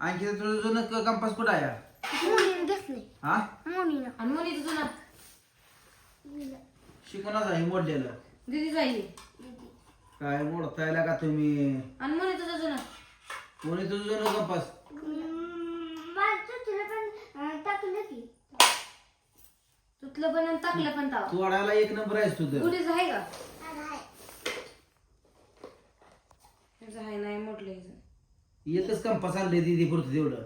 आणखी तुझं जुनं क- कंपास कुठं आहे? मुलीनं हा? आणि आहे मोडलेलं. दिदी. जाईल काय मोडताय का तुम्ही? आणि मुली तुझं जुनं. कोणी तुझं जुनं कंपास माझं तुला पण टाकलं की. तुतलं पण आणि टाकलं पण ताव तोडायला एक नंबर आहेस तुझं. गुढीचं आहे का ह्याचं आहे नाही मोठलं ह्याचं एकच कंपास आणले दिदी पुरतं तेवढं.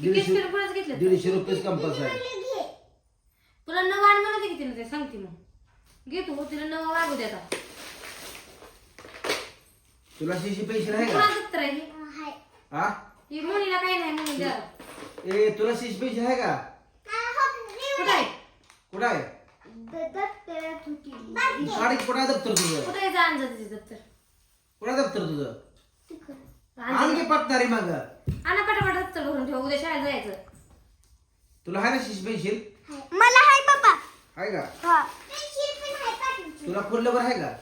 दीडशे पुढंच घेतलं दीडशे रुपयेच कंपास आहे. तुला नवं आण म्हणत किती ना ते सांगते मग. घे तू तिला नवं वागू दे आता. तुला शिशी पैसे नाही का? कोणाचं आहे हे? हा ही मुलीला काही नाही मुली द्या ए तुला शिशी पैसे आहे का? कुठं आहे? कुठं आहे? कुठं आहे दप्तर तुझं? कुठं आहे जाण जाते ते दप्तर. कुठं आहे दप्तर तुझं? आणखी पटणारी मग. आणा पटापट भरून ठेव उद्या शाळेत जायचं. तुला आहे ना शिशी मला हाय पप्पा. आहे का? हा. तुला खुल्लवर आहे का?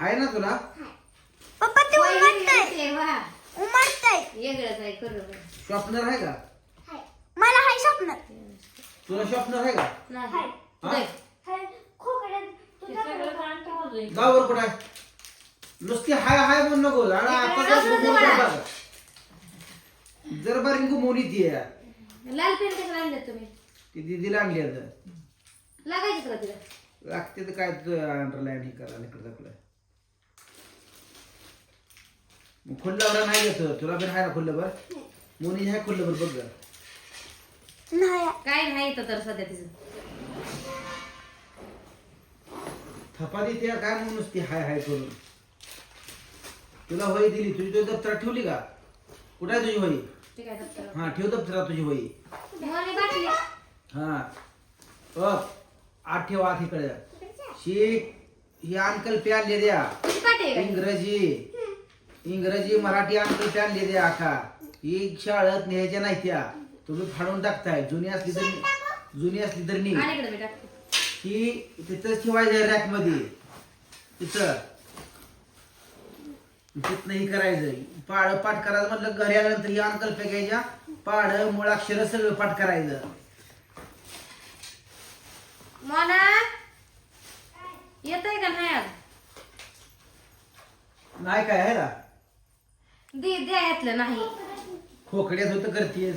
आहे ना तुला? पप्पा ते होय, उमटतंय. उमटतंय. वेगळंच आहे करू शॉपनर आहे का? मला हाय स्वप्न तुला शॉपनर आहे का? नाही. हाय. आहे? गावर कुठं आहे? नुसती हाय हाय म्हणून नको. आणि आता जर जवळ बघ. जर बारी येते लाल पेन आणलं तुम्ही? ती दिदीला आणली आता. लागायचं का तिला? लागते तर काय अंडरलाईन हे करायला इकडं आपलं मग खुल्ल्यावर नाही घेतो तुला पण आहे ना खुल्ल्यावर मोनी आहे खुल्ल्यावर बघ गं. नाही. काय नाही इथं तर सध्या तिचं. थपा देते काय म्हणून नुसती हाय हाय करून. तुला वही दिली तुझी तुझी दप्तरात ठेवली का? कुठं आहे तुझी वही हा ठेव दप्तरात तुझी वही बाटली हा. बघ आठ ठेव आठ इकडे. शी ही अंकल पे आणले द्या. किती पाटी आहे? काय? इंग्रजी. इंग्रजी मराठी अंकल पे आणले द्या आखा ही शाळेत न्यायच्या नाही त्या. तुम्ही फाडून टाकताय. जुनी असली तरी जुनी असली तरी नाही आणि इकडे मी टाकते. की तिथं ठेवायचं रॅकमध्ये तिथं. तिथनं ही करायचं. पाड पाठ करायचं म्हटलं घरी आल्यानंतर ही अंकल पे घ्यायच्या. पाड मुळाक्षर सगळं पाठ करायचं. मोना? येत आहे का नाही आज? नाही काय आहे ना? दे द्या यातलं नाही. खोकड्यात होतं करतेस.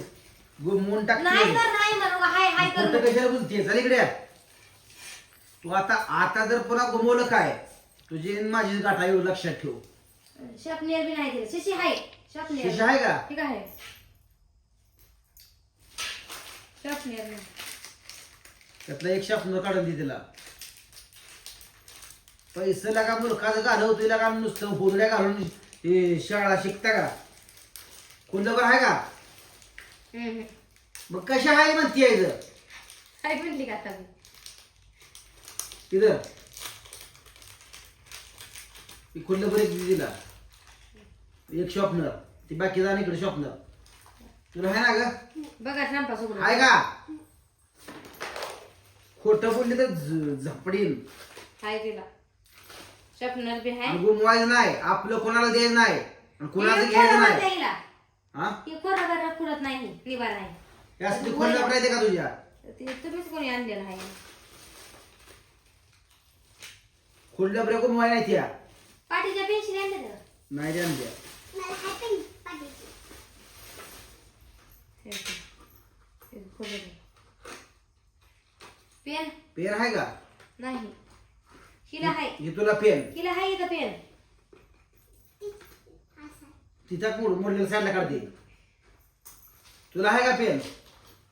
नाही टाकते तर नाही म्हणू हाय हाय खोटं कर कशाला बोलतेस? चल इकडे तू आता आता जर पुन्हा गुमवलं काय? तुझी आणि माझी गाठा येऊ लक्षात ठेव. शपनेर बी नाही दिलं. शिशी हाय शपनेर. शिशी आहे का? ठीक आहे. शपनेर नाही त्यातला एक शापन काढून दे तिला. पैसे लागा मूर्खाचं घालवतोय लागा नुसतं हुरड्या घालून हे शाळा शिकता का? कुंडकर आहे का? हम्म. मग कशा आहे म्हणती आहे काय म्हटली का आता मी? इथं. ती कुंडकर एक दिला एक शॉपनर ती बाकी जाण इकडे शॉपनर तुला आहे ना ग? बघा सोबत आहे का? खोटं बोलली तर झ- झपडीन हाय तिला. शपनर बी हाय. गुमवायचं नाही. आपलं कोणाला द्यायचं नाही. आणि हे घ्यायचं कोणाला नाही? हा? कोणाला खुडत नाही निवार नाही. का तुझ्या? तुम्हीच कोणी आणलेलं आहे. खोडल्या बऱ्या गुमवाय नाही त्या पाठीच्या पेन्शिल आणल्या का? नाही द्या। ना त्या हे बघ. हे खोडलं आहे. पेन? पेन आहे का नाही। हिला हाय हे तुला पेन। हिला हाय इथं पेन। तिचा कुड मोडलेल्या साईडला काढते तुला आहे का पेन?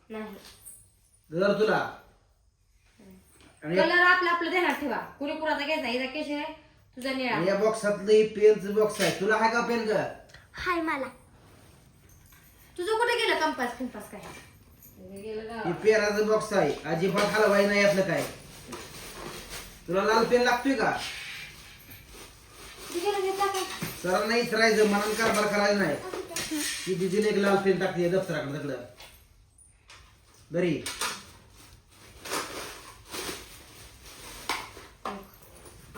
नाही। जर तुला। आणि कलर आपलं आपलं देणार ठेवा. कुणी कुणाचा घ्यायचा हिचा केश आहे? तुझा निळा. या बॉक्सातलं पेनचं बॉक्स आहे. तुला आहे का पेन ग हाय मला. तुझं कुठे गेलं? कंपास कंपास काय? गेलं हे गावात. पेनाचं बॉक्स आहे. अजिबात हलवाई नाही यातलं काय. तुला लाल पेन लागतोय का? तू गेलं घेतला का सरांना नाही इचरायचं मनान कारभार करायचं नाही. ती दिदीने एक लाल पेन टाकते दप्तराकडे तिकडं बरी.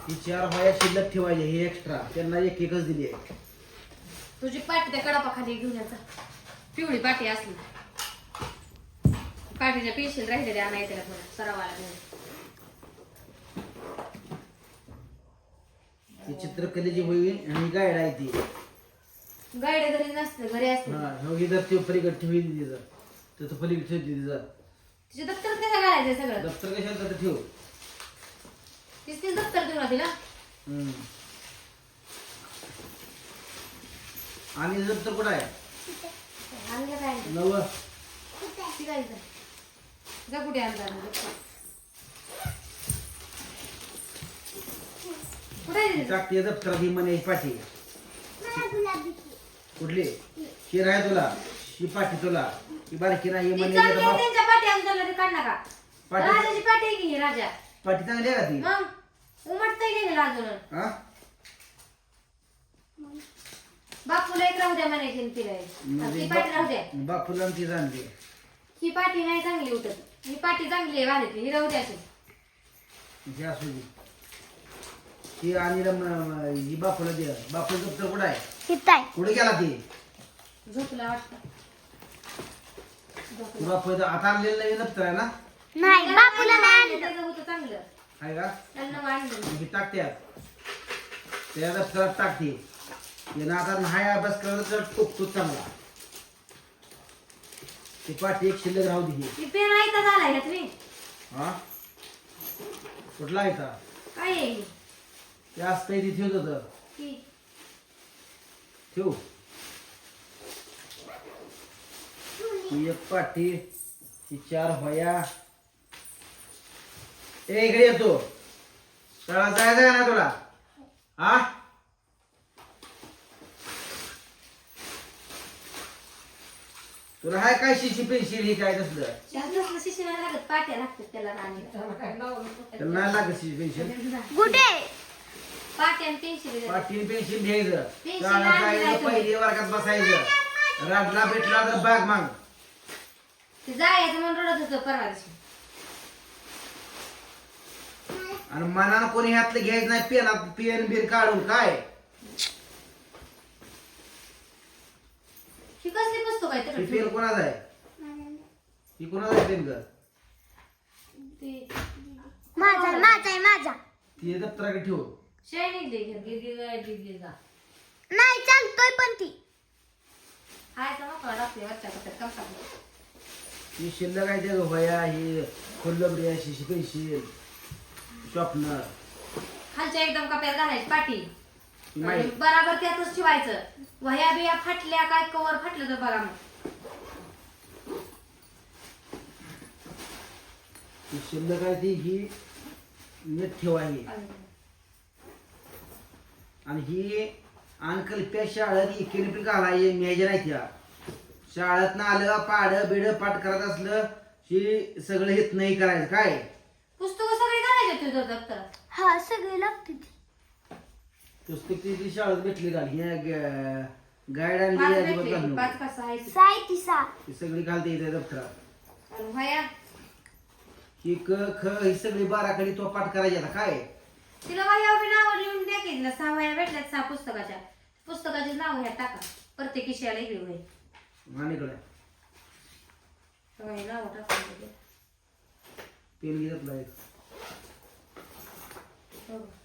ही चार वया शिल्लक ठेवायचे हे एक्स्ट्रा त्यांना एक एकच दिली आहे. तुझी पाटी त्या कडापाखाली घेऊन यायचा पिवळी पाटी असली. पाटीच्या पेन्शिल राहिले द्या नाही त्याला थोडं सरावाला घेऊन चित्रकलेची होईल आणि गाईड आहे ती. गाडी घरी नसते घरी असते हा हो ही जर ती पलीकडे ठेवली तिथं तर तो पलीकडे ठेवते तिथं तिचे दप्तर कसं घालायचं सगळं? दप्तर कशाला तर ठेव. तीच तीच दप्तर तिला? हम्म. आणि दप्तर कुठं आहे? आणलं काय नव. शिकायचं जा कुठे कुठे आहे? टाकते ही म्हणे ही पाठी. कुठली? शिर आहे तुला. ही पाठी तुला. ही बारकी नाही ही ती म्हणे आहे, त्यांच्या पाठी आणून ते काढ नका पाटी- राजाची पाठी आहे की ही राजा? पाठी चांगली आहे का ती? मग उमटतंय अजून? हा? बापूला एक राहू द्या म्हणायची तिला म्हणजे ती पाठी राहू द्या. बा- बापूला ती जाणली. ही पाठी नाही चांगली उठत. ही पाठी चांगली आहे वाढत. ही राहू द्या अशी. हे असू दे. ही आणि ही बापूला दे. बापूचं दप्तर कुठं आहे? कुठे गेला ती? झोपला वाटतं. बापू आता आणलेलं नवीन दप्तर आहे ना? नाही बापूला नाही आणलं. चांगलं. आहे का? त्यांना आणलं मग ही टाकत्यात त्या दप्तरात टाकते. यानं आता नाही अभ्यास करत तर टोकतो चांगला. ती पाठी एक शिल्लक राहू दे ही. ती पेन आहे का झाला हा? कुठला आहे का काय आहे? ही? ते असतं इथे ठेवत होतं. ठेव? ही एक पाठी ही चार होया. ए इकडे येतो शाळा जायचं का ना तुला? हा? तुला हाय काय शिशी पेन्सिल ही काय तसलं? त्यातलं शिशी नाही लागत पाट्या लागतात त्याला नाही लागत शिशी पेन्सिल. गुडे! पाट्या आणि पेन्सिल पाठी पेन्सिल घ्यायचं. पेन्सिल शाळा आणली जायचं नाही तुम्ही. पहिली वर्गात बसायचं. राडला भेटला तर बाग माग. ते जायचं म्हणून रडत होतं परवा दिवशी. आणि मनानं कोणी ह्यातलं घ्यायचं नाही पेनात पेन बिन काढून काय? ही कसली पुस्तक आहे ही कोणाचं आहे? ही कोणाचं आहे पेन ग? माझा माझा आहे माझा. ती दप्तराकडे ठेव. दे घर गिरगिर गिरगिर जा. नाही चालतोय पण ती. हाय तर मग लागते वरच्या कसा ही शिल्लक आहे ते वया ही खोल्लबडी आहे शिशी शॉपनर खालच्या एकदम कप्यात घालायची पाठी ही आणि माहिती बराबर त्यातच ठेवायचं. वह्या बिया फाटल्या काय कवर फाटलं तर बघा मग. शिल्लक आहे ती ही नीट ठेवा ही आणि ही अनकल्प्या शाळेत इकडे पण घालाय मेजर आहे त्या. शाळेत ना आलं पाड बिड पाठ करत असलं ही सगळं हित नाही करायचं. काय? दप्तरात हा सगळी लागते ती. पुस्तक ती ती शाळेत भेटली घाल ही गाईड आणली पाच अजिबात भेटले घालू नको. पाच कसं आहे ते. साय ती सा ही सगळी घालते इथे दप्तरात. आणि वह्या ही क ख ही सगळी बाराकडे तो पाठ करायची आता काय? तिला वह्या बी नाव लिहून द्या की सहा वह्या भेटल्यात सहा पुस्तकाच्या. पुस्तकाचे नाव ह्या टाका. प्रत्येक विषयाला इकडे. वही वही नाव टाकून पेन घेतला एक. हो.